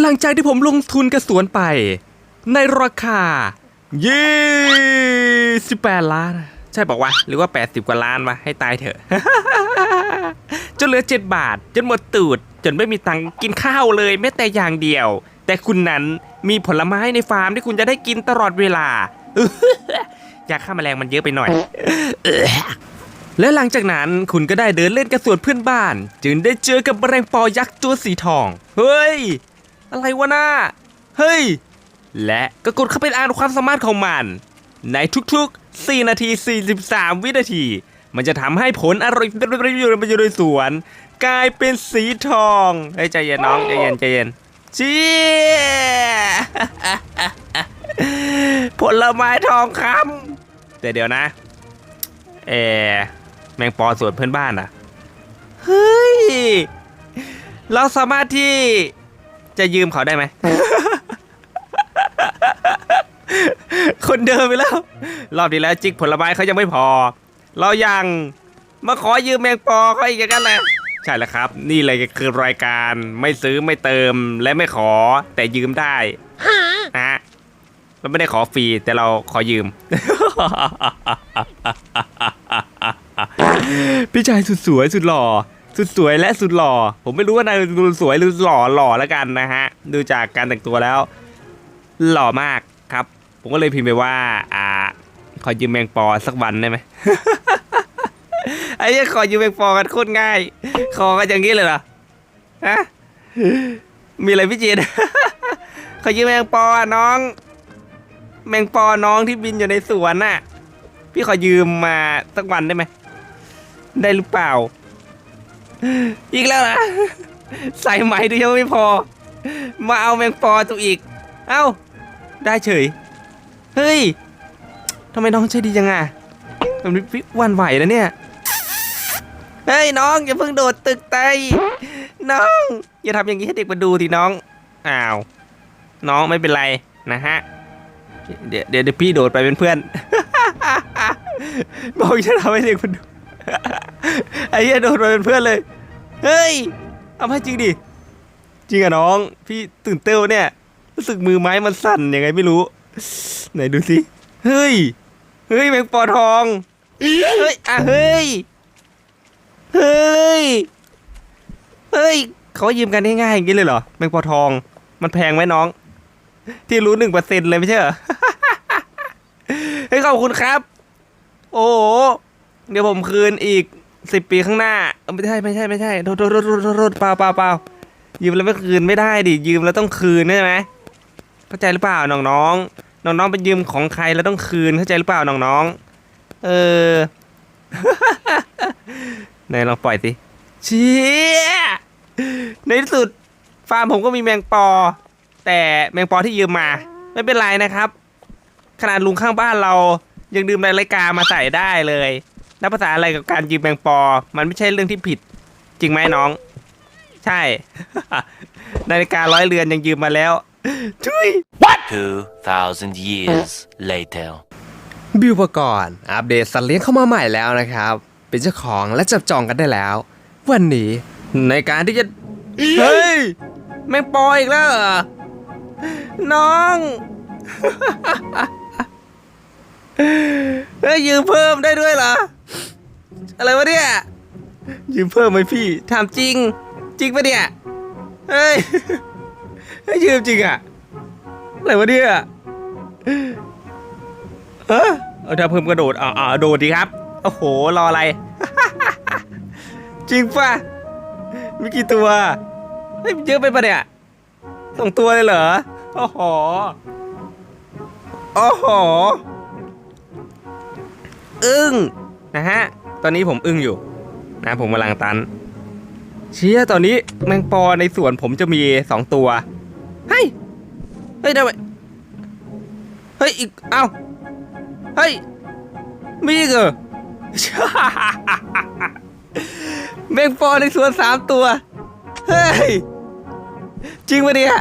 หลังจากที่ผมลงทุนกระสวนไป ในราคา28ล้าน ใช่บอกว่าหรือว่า 80 กว่าล้านวะให้ตายเถอะ จนเหลือ 7 บาท จนหมดตูด จนไม่มีตังกินข้าวเลยแม้แต่อย่างเดียว แต่คุณนั้นมีผลไม้ในฟาร์มที่คุณจะได้กินตลอดเวลายาฆ่าแมลงมันเยอะไปหน่อยและหลังจากนั้นคุณก็ได้เดินเล่นกระสวนเพื่อนบ้าน จึงได้เจอกับแมลงปอยักษ์ตัวสีทอง เฮ้ย อะไรวะน่าเฮ้ย และก็กดเข้าไปอ่านความสามารถของมัน ในทุกๆ 4 นาที 43 วินาที มันจะทำให้ผลอร่อยอยู่ในสวน กลายเป็นสีทองเฮ้ยใจเย็นน้องใจเย็นใจเย็นเชี่ยผลไม้ทองคำแต่เดี๋ยวนะ เออแมงปอสวนเพื่อนบ้านอะ เฮ้ย เราสามารถที่ จะยืมเขาได้ไหม คนเดิมไปแล้ว รอบที่แล้วจิกผลไม้เขายังไม่พอ เรายังมาขอยืมแมงปอเขาอีกอย่างนั้นแหละใช่แล้วครับ นี่เลยคือรายการไม่ซื้อไม่เติมและไม่ขอแต่ยืมได้นะฮะเราไม่ได้ขอฟรีแต่เราขอยืม พี่ชายสุดสวยสุดหล่อ สุดสวยและสุดหล่อ ผมไม่รู้ว่านายดูสวยหรือหล่อหล่อแล้วกันนะฮะ ดูจากการแต่งตัวแล้ว หล่อมากครับ ผมก็เลยพิมพ์ไปว่า อ่า ขอยืมแมงปอสักวันได้ไหมไอ้เนี่ยขอยืมแมงปอกันโคตรง่าย ขอกันอย่างนี้เลยเหรอฮะมีอะไรพี่เจนขอยืมแมงปอน้อง แมงปอน้องที่บินอยู่ในสวนน่ะ พี่ขอยืมมาสักวันได้ไหมได้หรือเปล่า อีกแล้วนะใส่ไหมดูยังไม่พอ มาเอาแมงปอตัวอีก เอ้า ได้เฉย เฮ้ยทำไมน้องใจดีจังอะแบบนี้พี่วันไหวแล้วเนี่ย เฮ้ยน้องอย่าเพิ่งโดดตึกไตน้อง อย่าทำอย่างนี้ให้เด็กมาดูทีน้อง อ้าว น้องไม่เป็นไรนะฮะ เดี๋ยวเดี๋ยวพี่โดดไปเป็นเพื่อน บอกจะทำให้เด็กมันดูไอ้เหี้ยโดดไปเป็นเพื่อนเลย เฮ้ยเอาให้จริงดิ จริงอะน้อง พี่ตื่นเต้นเนี่ย รู้สึกมือไม้มันสั่นยังไงไม่รู้ ไหนดูสิ เฮ้ย เฮ้ยแมงปอทอง เฮ้ยอะเฮ้ย เฮ้ย เฮ้ย เขายืมกันง่ายๆอย่างนี้เลยเหรอ แมงปอทอง มันแพงไหมน้อง ที่รู้หนึ่งเปอร์เซ็นต์เลยไม่ใช่เหรอ เฮ้ยขอบคุณครับ โอ้เดี๋ยวผมคืนอีก สิบปีข้างหน้าเอ้าไม่ใช่ไม่ใช่ไม่ใช่โทษโทษโทษโทษโทษเปล่าเปล่าเปล่ายืมแล้วไม่คืนไม่ได้ดิยืมแล้วต้องคืนใช่ไหมเข้าใจหรือเปล่าน้องน้องน้องน้องๆไปยืมของใครแล้วต้องคืนเข้าใจหรือเปล่าน้องน้องๆเออไหนลองปล่อยสิเชี่ยในที่สุดฟาร์มผมก็มีแมงปอ แต่แมงปอที่ยืมมา ไม่เป็นไรนะครับ ขนาดลุงข้างบ้านเรายังดื่มนาฬิการมาใส่ได้เลย นับภาษาอะไรกับการยืมแมงปอ มันไม่ใช่เรื่องที่ผิด จริงไหมน้อง ใช่ นาฬิการ้อยเรือนยังยืมมาแล้วทุย2,000 years later. บิวปกรณ์อัปเดตสัตว์เลี้ยงเข้ามาใหม่แล้วนะครับ เป็นเจ้าของและจับจองกันได้แล้ว วันนี้ในการที่จะ เฮ้ย แมงปออีกแล้วเหรอ น้อง เฮ้ยยืมเพิ่มได้ด้วยเหรอ อะไรวะเนี่ย ยืมเพิ่มไหมพี่ถามจริง จริงปะเนี่ย เฮ้ยยืมจริงอะอะไรวะเนี่ยเออเอาถ้าเพิ่มกระโดดอ่าอ่าโดดดีครับ โอ้โห รออะไร จริงป่ะ มีกี่ตัว เฮ้ยเยอะไปปะเนี่ยสองตัวเลยเหรอ โอ้โห โอ้โห อึ้งนะฮะ ตอนนี้ผมอึ้งอยู่ นะผมกำลังตัน เชี่ยตอนนี้แมงปอในสวนผมจะมีสองตัว เฮ้ย เฮ้ยทำไหมเฮ้ยอีก เอ้า เฮ้ย มีอีกเหรอแมงปอในสวนสามตัว เฮ้ย จริงปะเนี่ย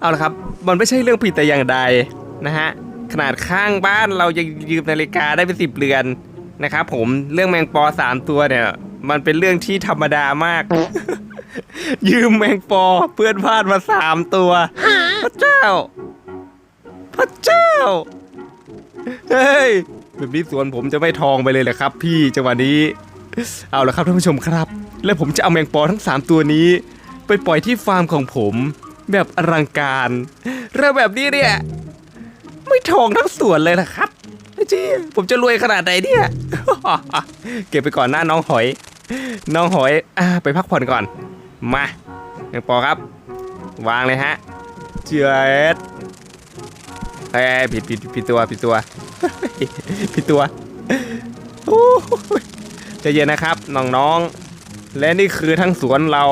เอาละครับ มันไม่ใช่เรื่องผิดแต่อย่างใดนะฮะ ขนาดข้างบ้านเรายังยืมนาฬิกาได้เป็นสิบเรือนนะครับผมเรื่องแมงปอสามตัวเนี่ย มันเป็นเรื่องที่ธรรมดามาก ยืมแมงปอเพื่อนบ้านมาสามตัว พระเจ้า พระเจ้า เฮ้ยแบบนี้สวนผมจะไม่ทองไปเลยเหรอครับ พี่จังหวะนี้ เอาละครับท่านผู้ชมครับ และผมจะเอาแมงปอทั้ง 3 ตัวนี้ ไปปล่อยที่ฟาร์มของผม แบบอลังการ แล้วแบบนี้เนี่ย ไม่ทองทั้งสวนเลยนะครับจีผมจะรวยขนาดไหนเนี่ย เก็บไปก่อนหน้าน้องหอย น้องหอยอไปพักผ่อนก่อน มาแมงปอครับ วางเลยฮะ เจือดเอ้ยผิดผิดผิดตัวผิดตัวผิดตัวโอ้ยใจเย็นนะครับน้องๆ และนี่คือทั้งสวนเรา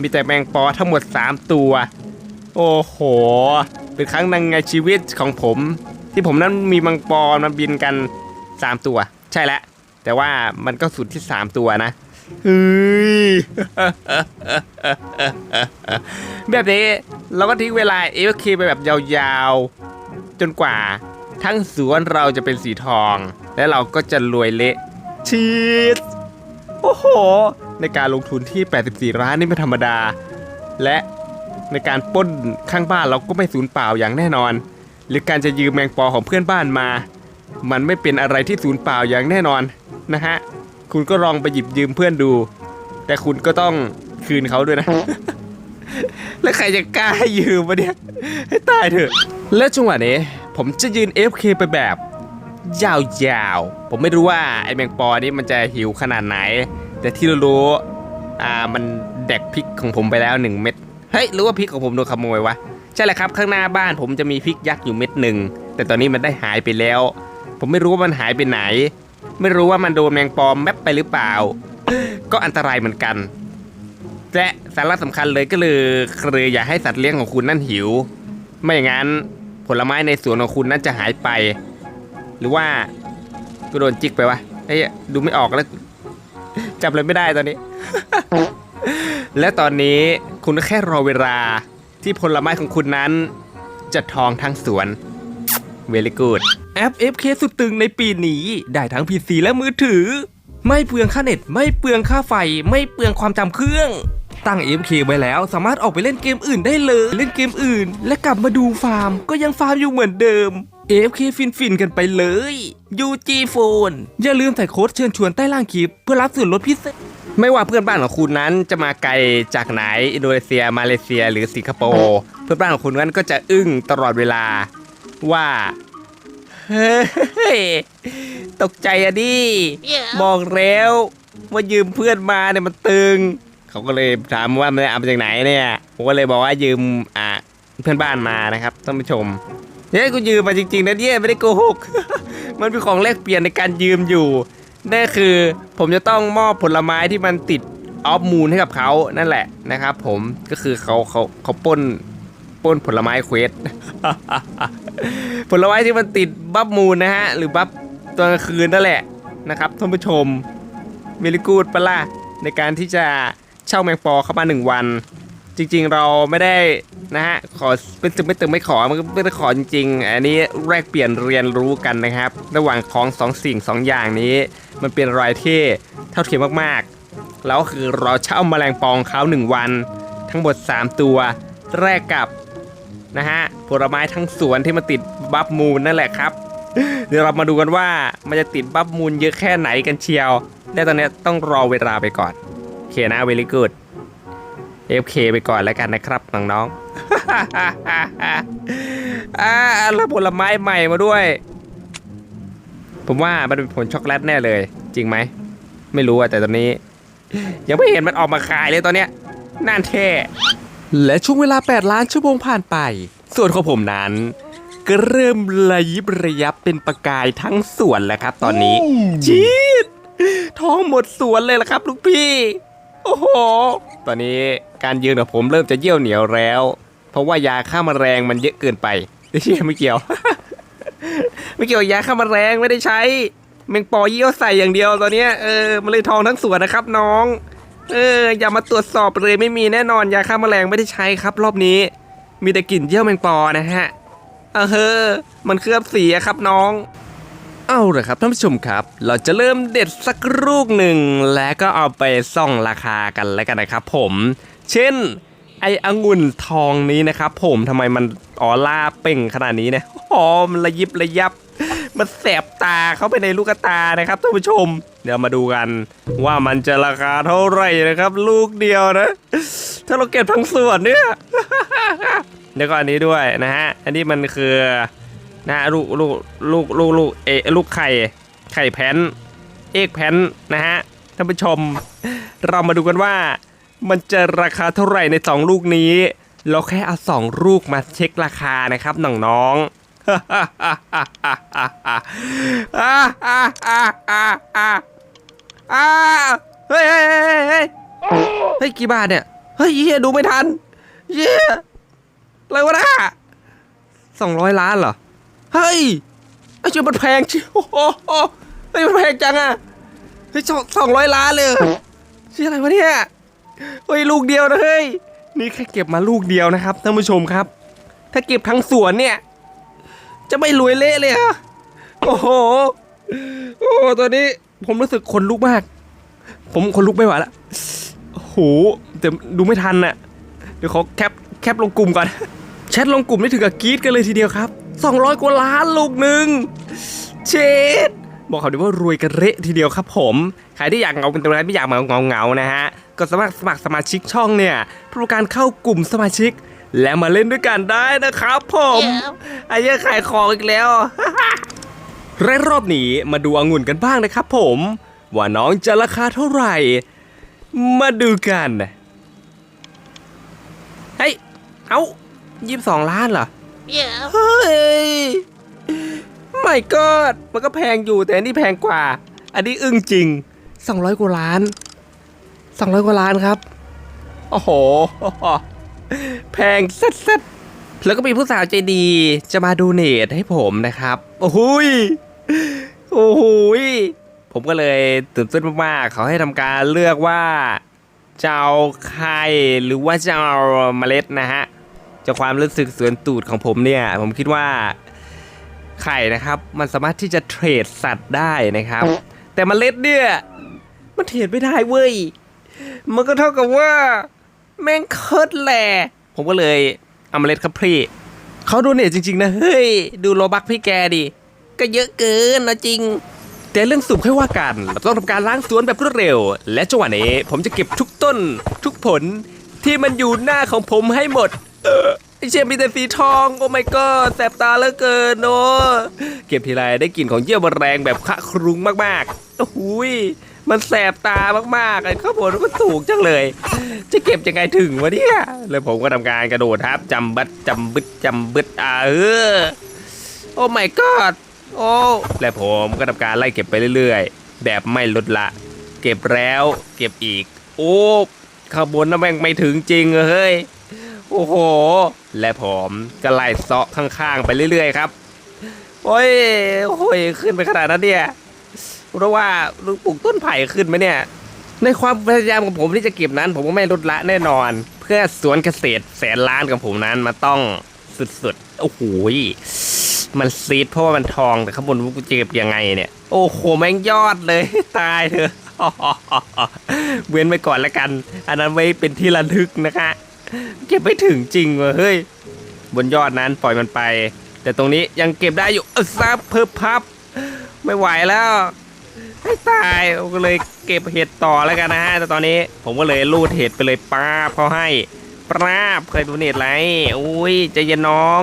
มีแต่แมงปอทั้งหมด 3 ตัว โอ้โห เป็นครั้งหนึ่งในชีวิตของผม ที่ผมนั้นมีมังปอมาบินกัน 3 ตัว ใช่แล้วแต่ว่ามันก็สุดที่ 3 ตัวนะเฮ้ยแบบนี้เราก็ทิ้งเวลา AFK ไปแบบยาวๆ จนกว่า ทั้งสวนเราจะเป็นสีทอง และเราก็จะรวยเละชีสโอ้โห ในการลงทุนที่ 84ล้านนี่ไม่ธรรมดา และ ในการป้นข้างบ้านเราก็ไม่สูญเปล่าอย่างแน่นอน หรือการจะยืมแมงปอของเพื่อนบ้านมา มันไม่เป็นอะไรที่สูญเปล่าอย่างแน่นอนนะฮะคุณก็ลองไปหยิบยืมเพื่อนดู แต่คุณก็ต้องคืนเขาด้วยนะ แล้วใครจะกล้าให้ยืมวะเนี่ยให้ตายเถอะ แล้วจังหวะนี้ผมจะยืน FK ไปแบบ ยาวๆ ผมไม่รู้ว่าไอ้แมงปอนี่มันจะหิวขนาดไหน แต่ที่เรารู้อ่ามันแดกพริกของผมไปแล้วหนึ่งเม็ด เฮ้ยหรือว่าพริกของผมโดนขโมยวะใช่แหละครับ ข้างหน้าบ้านผมจะมีพริกยักษ์อยู่เม็ดหนึ่งแต่ตอนนี้มันได้หายไปแล้ว ผมไม่รู้ว่ามันหายไปไหน ไม่รู้ว่ามันโดนแมงปอแมปไปหรือเปล่า ก็อันตรายเหมือนกันและสาระสำคัญเลยก็เลยคืออย่าให้สัตว์เลี้ยงของคุณนั่นหิว ไม่อย่างนั้นผลไม้ในสวนของคุณนั่นจะหายไป หรือว่ากูโดนจิกไปวะไอ้ยดูไม่ออกแล้วจำเลยไม่ได้ตอนนี้ และตอนนี้คุณแค่รอเวลาที่ผลไม้ของคุณนั้น จะทองทั้งสวน Very good แอป FK สุดตึงในปีนี้ ได้ทั้ง PC และมือถือ ไม่เปลืองค่าเน็ต ไม่เปลืองค่าไฟ ไม่เปลืองความจำเครื่อง ตั้ง FK ไว้แล้วสามารถออกไปเล่นเกมอื่นได้เลย เล่นเกมอื่น และกลับมาดูฟาร์ม ก็ยังฟาร์มอยู่เหมือนเดิม AFK ฟินฟินๆกันไปเลย UG Phone อย่าลืมใส่โค้ดเชิญชวนใต้ล่างคลิป เพื่อรับส่วนลดพิเศษ ไม่ว่าเพื่อนบ้านของคุณนั้นจะมาไกลจากไหน อินโดนีเซีย มาเลเซีย หรือสิงคโปร์ เพื่อนบ้านของคุณนั้นก็จะอึ้งตลอดเวลาว่า เฮ้ย ตกใจอะดิ บอกแล้วว่ายืมเพื่อนมาเนี่ยมันตึง เขาก็เลยถามว่ามันเอามาจากไหนเนี่ย ผมก็เลยบอกว่ายืมอ่าเพื่อนบ้านมานะครับท่านผู้ชม เนี่ยกูยืมมาจริงๆนะเนี่ยไม่ได้โกหก มันเป็นของแลกเปลี่ยนในการยืมอยู่นั่นคือผมจะต้องมอบผลไม้ที่มันติดออฟมูลให้กับเขานั่นแหละนะครับผมก็คือเขาเขาเขาป้นป้นผลไม้เควส ผลไม้ที่มันติดบัฟมูลนะฮะ หรือบัฟตอนกลางคืนนั่นแหละนะครับท่านผู้ชมเวลิกูดปะล่ะในการที่จะเช่าแมงปอเข้ามาหนึ่งวัน จริง ๆ เราไม่ได้นะฮะขอเป็นตึงไม่ตึงไม่ขอมันก็ไม่ได้ขอจริงๆอันนี้แลกเปลี่ยนเรียนรู้กันนะครับ ระหว่างของสองสิ่งสองอย่างนี้ มันเป็นรายที่เท่าเทียมมากๆ แล้วคือเราเช่าแมลงปองเขาหนึ่งวัน ทั้งหมด 3 ตัวแรกกับนะฮะผลไม้ทั้งสวนที่มันติดบัฟมูลนั่นแหละครับ เดี๋ยวเรามาดูกันว่ามันจะติดบัฟมูลเยอะแค่ไหนกันเชียวและตอนนี้ต้องรอเวลาไปก่อนโอเคนะเวลิกูด FK ไปก่อนแล้วกันนะครับน้องๆอ่าแล้วผลไม้ใหม่มาด้วย ผมว่ามันเป็นผลช็อกโกแลตแน่เลย จริงไหม ไม่รู้อะแต่ตอนนี้ ยังไม่เห็นมันออกมาขายเลยตอนเนี้ยน่านแท้และช่วงเวลา 8 ล้านชั่วโมงผ่านไป ส่วนของผมนั้น ก็เริ่มระยิบระยับเป็นประกายทั้งสวนแล้วครับ ตอนนี้ จีดท้องหมดสวนเลยละครับลูกพี่ โอ้โห ตอนนี้การยืนของผมเริ่มจะเยี่ยวเหนียวแล้ว เพราะว่ายาฆ่าแมลงมันเยอะเกินไปไม่ใช่ไม่เกี่ยว ไม่เกี่ยวยาฆ่าแมลงไม่ได้ใช้แมงปอเยี่ยวใส่อย่างเดียวตอนนี้เออมันเลยทองทั้งสวนนะครับน้อง เอออย่ามาตรวจสอบเลยไม่มีแน่นอนยาฆ่าแมลงไม่ได้ใช้ครับ รอบนี้ มีแต่กลิ่นเยี่ยวแมงปอนะฮะเออเฮ้อมันเคลือบสีครับน้อง เอาละครับท่านผู้ชมครับ เราจะเริ่มเด็ดสักลูกหนึ่งแล้วก็เอาไปส่องราคากันแล้วกันนะครับผม เช่น ไอองุ่นทองนี้นะครับผมทำไมมันออร่าเป่งขนาดนี้เนี่ยหอมระยิบระยับ มันแสบตาเข้าไปในลูกตานะครับท่านผู้ชม เดี๋ยวมาดูกันว่ามันจะราคาเท่าไหร่นะครับ ลูกเดียวนะ ถ้าเราเก็บทั้งส่วนเนี่ยเดี๋ยวก็อันนี้ด้วยนะฮะ อันนี้มันคือ นะลูกลูกลูกลูกลูกเอลูกไข่ไข่แพนเอกแพนนะฮะท่านผู้ชม เรามาดูกันว่า มันจะราคาเท่าไหร่ในสองลูกนี้ เราแค่เอาสองลูกมาเช็คราคานะครับน้องๆเฮ้ยเฮ้ยเฮ้ยเฮ้ยเฮ้ยกี่บาทเนี่ย เฮ้ยเฮียดูไม่ทันเฮียอะไรวะนะสองร้อยล้านเหรอ เฮ้ยไอ้เจ้ามันแพงชิโอ้โหเฮ้มันแพงจังอะเฮ้ยสองร้อยล้านเลยชื่ออะไรวะเนี่ยเฮ้ยลูกเดียวนะเฮ้ยนี่แค่เก็บมาลูกเดียวนะครับท่านผู้ชมครับ ถ้าเก็บทั้งสวนเนี่ย จะไม่รวยเละเลยอะโอ้โหโอ้ตอนนี้ผมรู้สึกขนลุกมาก ผมขนลุกไม่ไหวละโอ้โหแต่ดูไม่ทันน่ะ เดี๋ยวขอแคปแคปลงกลุ่มก่อนแชทลงกลุ่มนี่ถึงกับกรี๊ดกันเลยทีเดียวครับ 200 กว่าล้านลูกหนึ่งเชดบอกเขาดีว่ารวยกันเละทีเดียวครับผม ใครที่อยากเงาเป็นตัวแรกไม่อยากมาเงาเงาๆนะฮะ ก็สามารถสมัครสมาชิกช่องเนี่ยเพื่อการเข้ากลุ่มสมาชิก และมาเล่นด้วยกันได้นะครับผมไอ้เหี้ยขายของอีกแล้วและรอบนี้มาดูองุ่นกันบ้างนะครับผม ว่าน้องจะราคาเท่าไหร่ มาดูกัน เฮ้ย เอายี่สิบสองล้านเหรอ Yeah. เฮ้ยไม่ก็มันก็แพงอยู่แต่อันนี้แพงกว่า อันนี้อึ้งจริง 200 กว่าล้าน 200 กว่าล้านครับ โอ้โห แพงเซ็ตๆแล้วก็มีผู้สาวใจดีจะมาดูเนทให้ผมนะครับ โอ้โหยโอ้โหยผมก็เลยตื่นเต้นมากๆ เขาให้ทำการเลือกว่าจะเอาไข่หรือว่าจะเอาเมล็ดนะฮะ จากความรู้สึกสวนตูดของผมเนี่ย ผมคิดว่าไข่นะครับ มันสามารถที่จะเทรดสัตว์ได้นะครับ แต่เมล็ดเนี่ย มันเทรดไม่ได้เว้ย มันก็เท่ากับว่า แม่งเคิร์ดแหละ ผมก็เลยเอาเมล็ดครับพี่เขาดูเนี่ยจริง ๆ นะ เฮ้ย ดูโลบักพี่แกดิ ก็เยอะเกินนะจริง แต่เรื่องสุ่มค่อยว่ากันเราต้องทำการล้างสวนแบบรวดเร็ว และจังหวะนี้ผมจะเก็บทุกต้น ทุกผลที่มันอยู่หน้าของผมให้หมด เออไอเชยมีแต่สีทองโอ้ my god แสบตาเหลือเกินโนเก็บทีไรได้กลิ่นของเยื่อแมลงแบบคะครุงมากๆโอ้โหยมันแสบตามากๆไอ้ข้าวโพดมันก็ถูกจังเลย จะเก็บยังไงถึงวะเนี่ยแล้วผมก็ทำการกระโดดครับจำบัดจำบึดจำบึดอ่าเออโอ้ my god โอ้และผมก็ทำการไล่เก็บไปเรื่อยๆ แบบไม่ลดละ เก็บแล้วเก็บอีก โอ้ข้างบนน่ะแม่งไม่ถึงจริงเฮ้ย โอ้โห และผมก็ไล่เซาะข้างๆ ไปเรื่อยๆครับ โอ้ยโอ้ยขึ้นไปขนาดนั้นเนี่ยเพราะว่าลูกปลูกต้นไผ่ขึ้นไหมเนี่ย ในความพยายามของผมที่จะเก็บนั้น ผมก็ไม่ลดละแน่นอน เพื่อสวนเกษตรแสนล้านของผมนั้นมาต้องสุดๆ โอ้โหยมันซีดเพราะว่ามันทองแต่ข้างบนกูจะเก็บยังไงเนี่ย โอ้โหแม่งยอดเลยตายเถอะเว้นไปก่อนละกัน อันนั้นไว้เป็นที่ระลึกนะคะ เก็บไม่ถึงจริงว้ยเฮ้ย บนยอดนั้นปล่อยมันไป แต่ตรงนี้ยังเก็บได้อยู่เออซับเพิ่มพับ ไม่ไหวแล้วให้ตายก็เลยเก็บเห็ดต่อแล้วกันนะฮะแต่ตอนนี้ผมก็เลยรูดเห็ดไปเลยป้าเขาให้ป้าบเคยดูเน็ตไรอุ้ยใจเย็นน้อง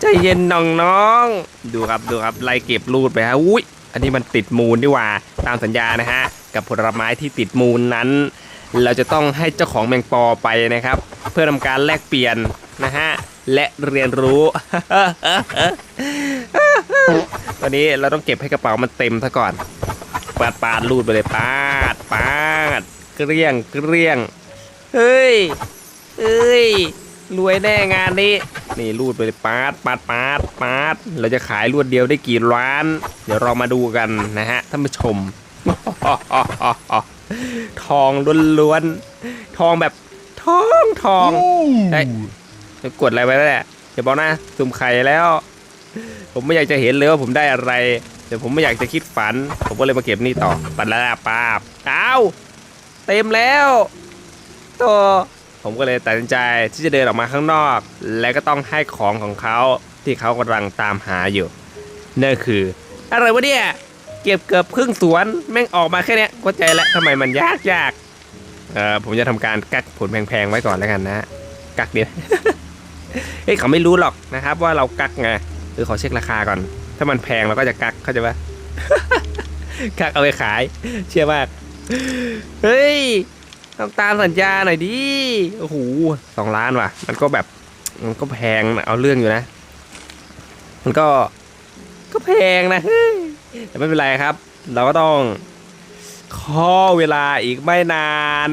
ใจเย็นน้องน้องดูครับดูครับไล่เก็บรูดไปฮะอุ้ยอันนี้มันติดมูลดีกว่าตามสัญญานะฮะกับผลไม้ที่ติดมูลนั้น เราจะต้องให้เจ้าของแมงปอไปนะครับ เพื่อทำการแลกเปลี่ยนนะฮะและเรียนรู้ ตอนนี้เราต้องเก็บให้กระเป๋ามันเต็มซะก่อน ปาดปาดรูดไปเลยปาดปาดเกลี้ยงเกลี้ยง เฮ้ยเฮ้ยรวยแน่งานนี้ นี่รูดไปเลยปาดปาดปาดปาดเราจะขายรวดเดียวได้กี่ล้าน เดี๋ยวเรามาดูกันนะฮะท่านผู้ชม ทองล้วนๆ ทองแบบทองทองเฮ้ยจะกดอะไรไปแล้วเนี่ยอย่าบอกนะสุ่มไข่แล้ว ผมไม่อยากจะเห็นเลยว่าผมได้อะไรแต่ผมไม่อยากจะคิดฝัน ผมก็เลยมาเก็บนี่ต่อปัดละป้าบอ้าวเต็มแล้วโตผมก็เลยตัดสินใจที่จะเดินออกมาข้างนอก และก็ต้องให้ของของเขาที่เขากำลังตามหาอยู่นั่นคือ อะไรวะเนี่ย เก็บเกือบครึ่งสวนแม่งออกมาแค่นี้เข้าใจแล้วทำไมมันยากยากเออผมจะทำการกักผลแพงๆไว้ก่อนแล้วกันนะ กักเดี๋ยวเฮ้ยเขาไม่รู้หรอกนะครับ ว่าเรากักไงหรือเขาเช็คราคาก่อน ถ้ามันแพงเราก็จะกักเข้าใจปะกักเอาไปขาย เชื่อมากเฮ้ยทำตามสัญญาหน่อยดิโอ้โหสองล้านว่ะ มันก็แบบมันก็แพงเอาเรื่องอยู่นะ มันก็ก็แพงนะเฮ้ย แต่ไม่เป็นไรครับ เราก็ต้องข้อเวลาอีกไม่นาน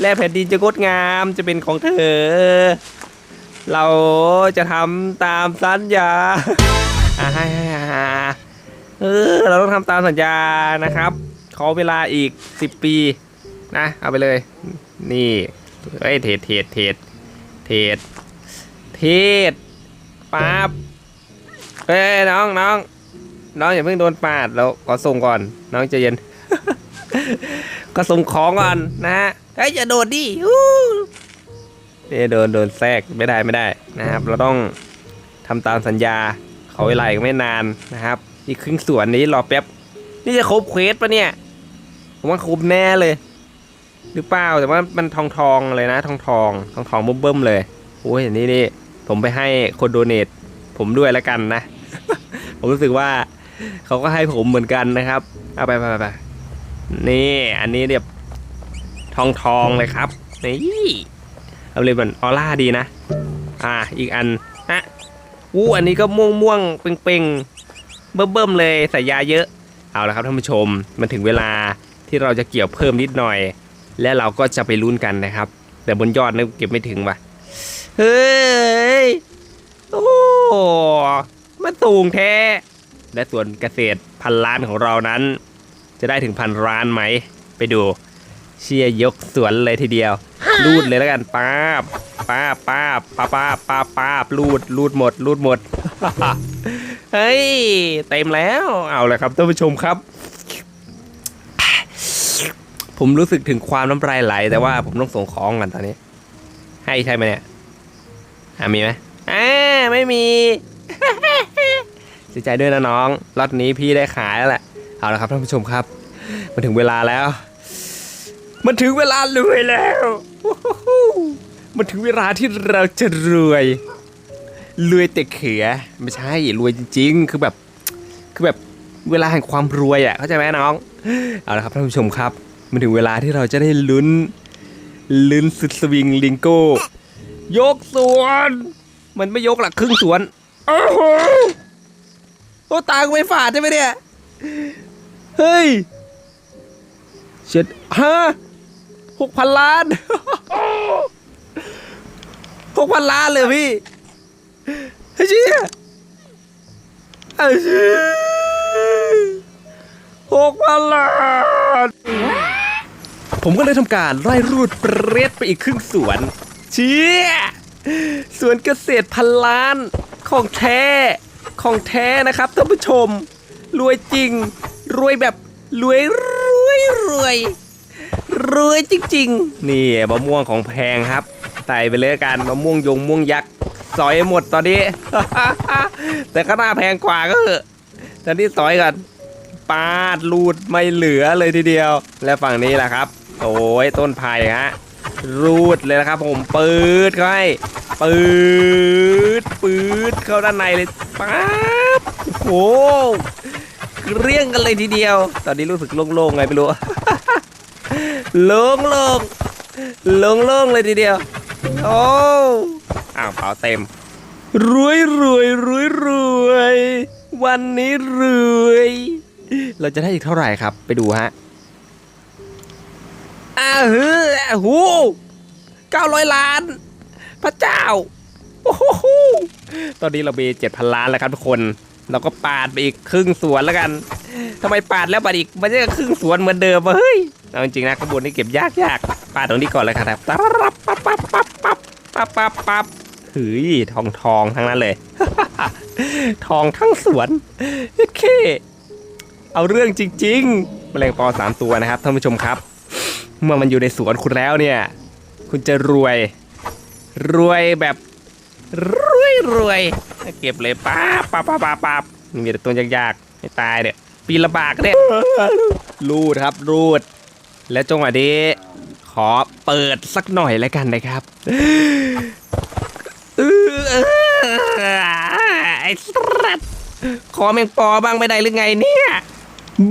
และแผ่นดินจะงดงามจะเป็นของเธอ เราจะทำตามสัญญาเออเราต้องทำตามสัญญานะครับขอเวลาอีก 10 ปีนะเอาไปเลย นี่เอ้ยเทรดเทรดเทรดเทรดเทรดปั๊บเอ้ยน้องน้อง น้องอย่าเพิ่งโดนปาดเราขอส่งก่อน น้องใจเย็น ก็ส่งของก่อนนะฮะเฮ้ยอย่าโดดดิอู้นี่โดนโดนแทรกไม่ได้ไม่ได้นะครับ เราต้องทำตามสัญญาขอเวลาอีกไม่นานนะครับ อีกครึ่งส่วนนี้รอแป๊บ นี่จะครบเควสปะเนี่ย ผมว่าครบแน่เลย หรือเปล่าแต่ว่ามันทองทองๆเลยนะ ทองทองทองทองๆเบิ่มๆเลยโอ้ยนี่นี่ผมไปให้คนโดเนทผมด้วยแล้วกันนะ ผมรู้สึกว่า เขาก็ให้ผมเหมือนกันนะครับ เอาไปไปไปไปนี่ อันนี้เนี่ยทองทองเลยครับ นี่เอาเลยมันออร่าดีนะ อ่า อีกอันอะอู้อันนี้ก็ม่วงม่วงๆเป่งๆเบิ่มเลยใส่ยาเยอะ เอาละครับท่านผู้ชม มันถึงเวลาที่เราจะเกี่ยวเพิ่มนิดหน่อย และเราก็จะไปลุ้นกันนะครับ แต่บนยอดนี่เก็บไม่ถึงว่ะ เฮ้ย โอ้ มันสูงแท้ และส่วนเกษตรพันล้านของเรานั้น จะได้ถึงพันล้านไหม ไปดู เชียยกสวนเลยทีเดียวรูดเลยแล้วกันป้าบป้าป้าป้าป้าป้าป้าบรูดรูดหมดรูดหมดเฮ้ยเต็มแล้วเอาละครับท่านผู้ชมครับ ผมรู้สึกถึงความน้ำลายไหล แต่ว่าผมต้องส่งของกันตอนนี้ ให้ใช่ไหมเนี่ยมีไหมอ่าไม่มี เสียใจด้วยนะน้องล็อตนี้พี่ได้ขายแล้วแหละเอาละครับท่านผู้ชมครับ มันถึงเวลาแล้ว มันถึงเวลารวยแล้ว มันถึงเวลาที่เราจะรวยรวยแต่เขือไม่ใช่รวยจริง ๆ คือแบบคือแบบเวลาแห่งความรวยอะเข้าใจไหมน้องเอาละครับท่านผู้ชมครับ มันถึงเวลาที่เราจะได้ลุ้นลุ้นสุดสวิงลิงโก้ยกสวน มันไม่ยกหลักครึ่งสวนโอ้โห อ้ตากูไม่ฝาดใช่ไหมเนี่ย เฮ้ยเช็ดฮะหกพันล้านหกพันล้านเลยพี่เฮ้ยเชี่ยเฮ้ยหกพันล้านผมก็เลยทำการไล่รูดเปรตไปอีกครึ่งสวน เชี่ยสวนเกษตรพันล้านของแท้ ของแท้นะครับท่านผู้ชม รวยจริง รวยแบบรวยรวยรวยรวยจริง ๆ นี่มะม่วงของแพงครับใส่ไปเลยกันมะม่วงยงม่วงยักษ์สอยหมดตอนนี้ แต่ก็น่าแพงกว่าก็เถอะตอนนี้สอยกันปาดรูดไม่เหลือเลยทีเดียว และฝั่งนี้แหละครับ โอ้ยต้นไผ่ฮะ รูดเลยนะครับผมปืดเข้าให้ปืดปืดเข้าด้านในเลยป๊าบโอ้โหเรียงกันเลยทีเดียว ตอนนี้รู้สึกโล่งๆไงไม่รู้โล่งโล่งโล่งโล่งๆเลยทีเดียว โอ้อ้าวเป๋าเต็ม รวยรวยรวยรวยวันนี้รวย เราจะได้อีกเท่าไหร่ครับ ไปดูฮะ อ้าวเฮ้ยโอ้โหเก้าร้อยล้าน พระเจ้าโอ้โหตอนนี้เรามีเจ็ดพันล้านแล้วครับทุกคน เราก็ปาดไปอีกครึ่งสวนแล้วกันทำไมปาดแล้วปาดอีกมันจะครึ่งสวนเหมือนเดิมวะเฮ้ยเอาจริงๆนะขบวนนี้เก็บยากยากปาดตรงนี้ก่อนเลยครับปั๊บปั๊บปั๊บปั๊บปั๊บปั๊บปั๊บปั๊บเฮ้ยทองทองทั้งนั้นเลย ทองทั้งสวนโอเค เอาเรื่องจริง ๆ แมลงปอสามตัวนะครับท่านผู้ชมครับ เมื่อมันอยู่ในสวนคุณแล้วเนี่ย คุณจะรวย รวยแบบรวยรวยเก็บเลยป๊าป๊าป๊าป๊าป๊ามีแต่ตัวยากๆให้ตายเนี่ยปีละบากเนี่ยรูดครับรูด และจังหวะนี้ขอเปิดสักหน่อยแล้วกันนะครับไอ้สัตว์ขอแมงปอบ้างไม่ได้หรือไงเนี่ย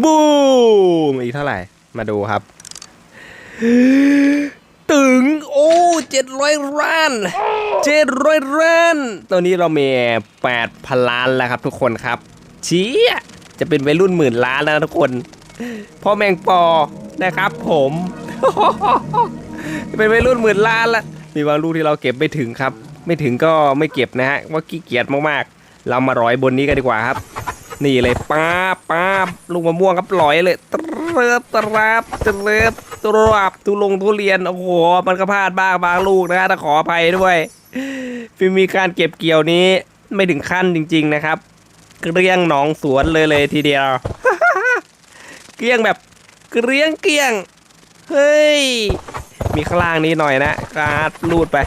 บูมอีกเท่าไหร่ มาดูครับ ถึงโอ้เจ็ดร้อยล้านเจ็ดร้อยล้านตอนนี้เรามีแปดพันล้านแล้วครับทุกคนครับเชี้จะเป็นวัยรุ่นหมื่นล้านแล้วทุกคนพ่อแมงปอนะครับผมเป็นวัยรุ่นหมื่นล้านละมีบางลูกที่เราเก็บไม่ถึงครับ ไม่ถึงก็ไม่เก็บนะฮะว่าขี้เกียจมากๆ เรามาร้อยบนนี้กันดีกว่าครับ นี่เลยป้าป้าลูกมะม่วงครับลอยเลย ตรับตรับตรับตรับทุลงทุเรียน โอ้โห มันก็พลาดบ้างบางลูกนะฮะต้องขออภัยด้วย ฟิมีการเก็บเกี่ยวนี้ไม่ถึงขั้นจริง ๆ นะครับ เกลี้ยงหนองสวนเลยเลยทีเดียว เกลี้ยงแบบเกลี้ยงเกลี้ยง เฮ้ย มีข้างล่างนี้หน่อยนะการดลูดไป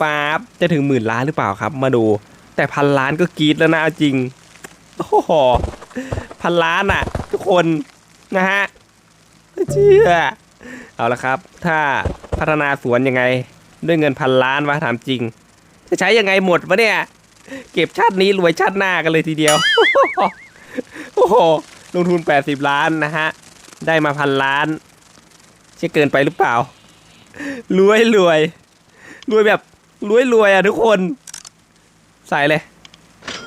ป๊าบจะถึงหมื่นล้านหรือเปล่าครับ มาดู แต่พันล้านก็กรีดแล้วนะจริง โอ้โหพันล้านอะ ทุกคน นะฮะไม่เชื่อเอาละครับ ถ้าพัฒนาสวนยังไง ด้วยเงินพันล้านวะถามจริง จะใช้ยังไงหมดวะเนี่ย เก็บชาตินี้รวยชาติหน้ากันเลยทีเดียว โอ้โห ลงทุน 80 ล้านนะฮะ ได้มาพันล้านใช่เกินไปหรือเปล่า รวยรวย รวยแบบรวยรวยอะทุกคน ใส่เลย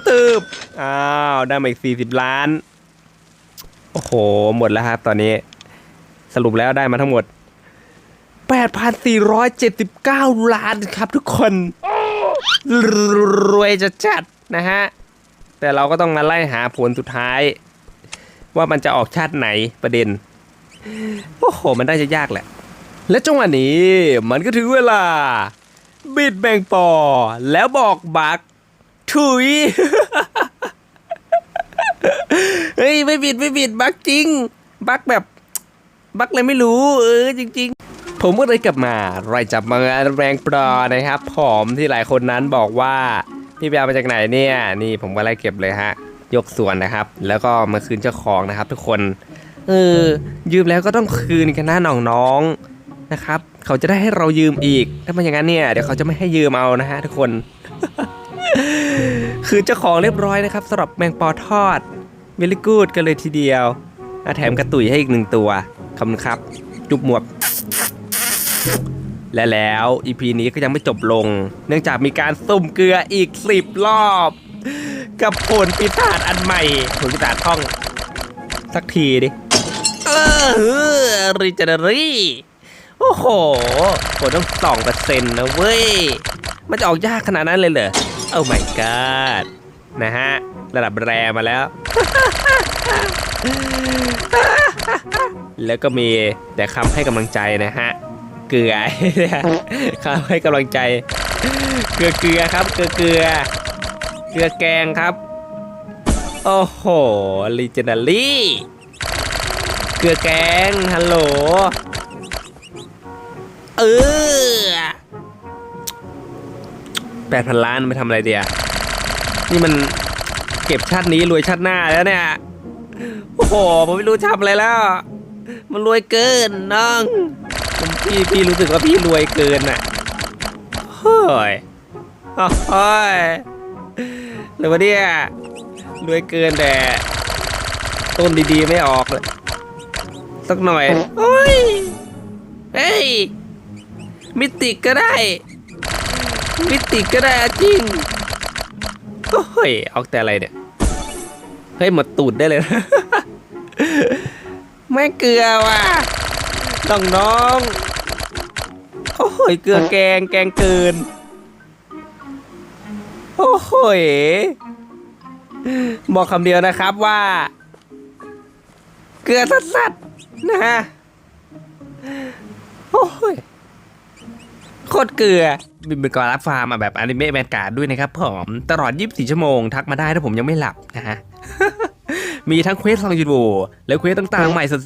ตืบอ้าว ได้มาอีก 40 ล้าน โอ้โห หมดแล้วครับตอนนี้ สรุปแล้วได้มาทั้งหมด 8,479 ล้านครับทุกคนรวยจะจัดนะฮะ แต่เราก็ต้องมาไล่หาผลสุดท้าย ว่ามันจะออกชาติไหนประเด็น โอ้โห มันได้จะยากแหละ และจังหวะนี้มันก็ถึงเวลา บิดแบ่งปอ แล้วบอกบักถุย เฮ้ยไม่บิดไม่บิดบักจริง บักแบบบักเลยไม่รู้ เออจริง ๆ ผมก็เลยกลับมาไรจับมางแรงปลอนะครับผมที่หลายคนนั้นบอกว่าพี่ไปเอามาจากไหนเนี่ยนี่ผมก็ไล่เก็บเลยฮะ ยกส่วนนะครับ แล้วก็มาคืนเจ้าของนะครับ ทุกคนเออยืมแล้วก็ต้องคืนกันนะน้องๆนะครับ เขาจะได้ให้เรายืมอีก ถ้าไม่อย่างนั้นเนี่ยเดี๋ยวเขาจะไม่ให้ยืมเอานะฮะทุกคน คือเจ้าของเรียบร้อยนะครับสำหรับแมงปอทอด เวลิกูดกันเลยทีเดียวอะแถมกระตุยให้อีกหนึ่งตัวขอบคุณครับ จุบหมวกและแล้วอีพีนี้ก็ยังไม่จบลง เนื่องจากมีการสุ่มเกลืออีกสิบรอบ กับผลปีศาจอันใหม่ผลปีศาจท่อง สักทีดิ เออริจเนอรี่ โอ้โหผลต้องสองเปอร์เซ็นต์นะเว้ย มันจะออกยากขนาดนั้นเลยเหรอ โอ้ my god นะฮะ ระดับแรมาแล้ว แล้วก็มีแต่คำให้กำลังใจนะฮะ เกลือคำให้กำลังใจ เกลือเกลือครับ เกลือเกลือ เกลือแกงครับ โอ้โหลิเจนดารี่เกลือแกง ฮัลโหล เออแปดพันล้านไปทำอะไรเดีย นี่มันเก็บชาตินี้รวยชาติหน้าแล้วเนี่ย โอ้โหผมไม่รู้ทำอะไรแล้ว มันรวยเกินน้องผมพี่พี่รู้สึกว่าพี่รวยเกินอะเฮ้ยโอ้ยหรือว่าเนี่ยรวยเกินแต่ต้นดีๆไม่ออกเลยสักหน่อยโอ้ยเฮ้ยมิติก็ได้ มิติก็ได้อะจริง โอ้ยออกแต่อะไรเนี่ย เฮ้ยหมดตูดได้เลยนะไม่เกลือว่ะน้องน้องๆโอ้ยเกลือแกงแกงเกิน โอ้โหยบอกคำเดียวนะครับว่า เกลือสัสๆนะฮะ โอ้ยโคตรเกลือ บินการรับฟาร์มแบบอนิเมะแมนการ์ดด้วยนะครับผมตลอด 24 ชั่วโมงทักมาได้ถ้าผมยังไม่หลับนะฮะมีทั้งเควสลองยูโวและเควสต่างๆใหม่สุด